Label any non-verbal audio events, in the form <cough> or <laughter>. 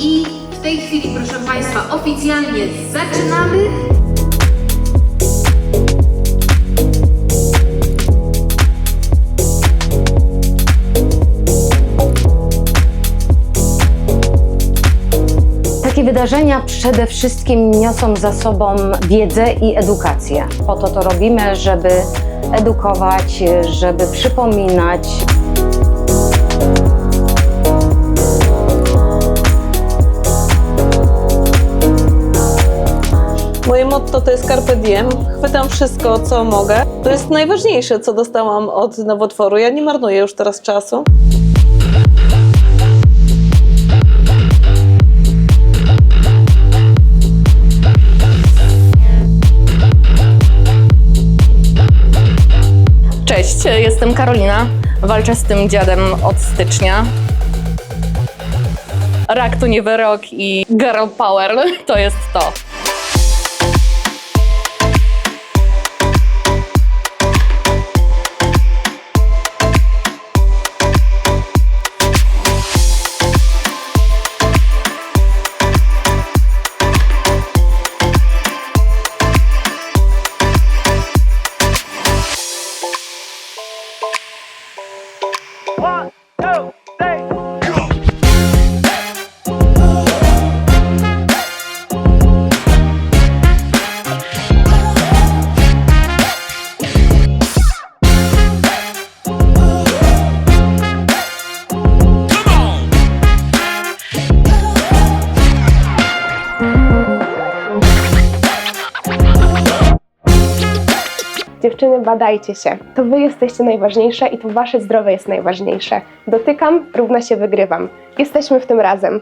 I w tej chwili, proszę Państwa, oficjalnie zaczynamy. Takie wydarzenia przede wszystkim niosą za sobą wiedzę i edukację. Po to to robimy, żeby edukować, żeby przypominać. Moje motto to jest Carpe Diem. Chwytam wszystko, co mogę. To jest najważniejsze, co dostałam od nowotworu. Ja nie marnuję już teraz czasu. Cześć, jestem Karolina. Walczę z tym dziadem od stycznia. Rak to nie wyrok i girl power <laughs> to jest to. Dziewczyny, badajcie się. To wy jesteście najważniejsze i to wasze zdrowie jest najważniejsze. Dotykam, równa się wygrywam. Jesteśmy w tym razem.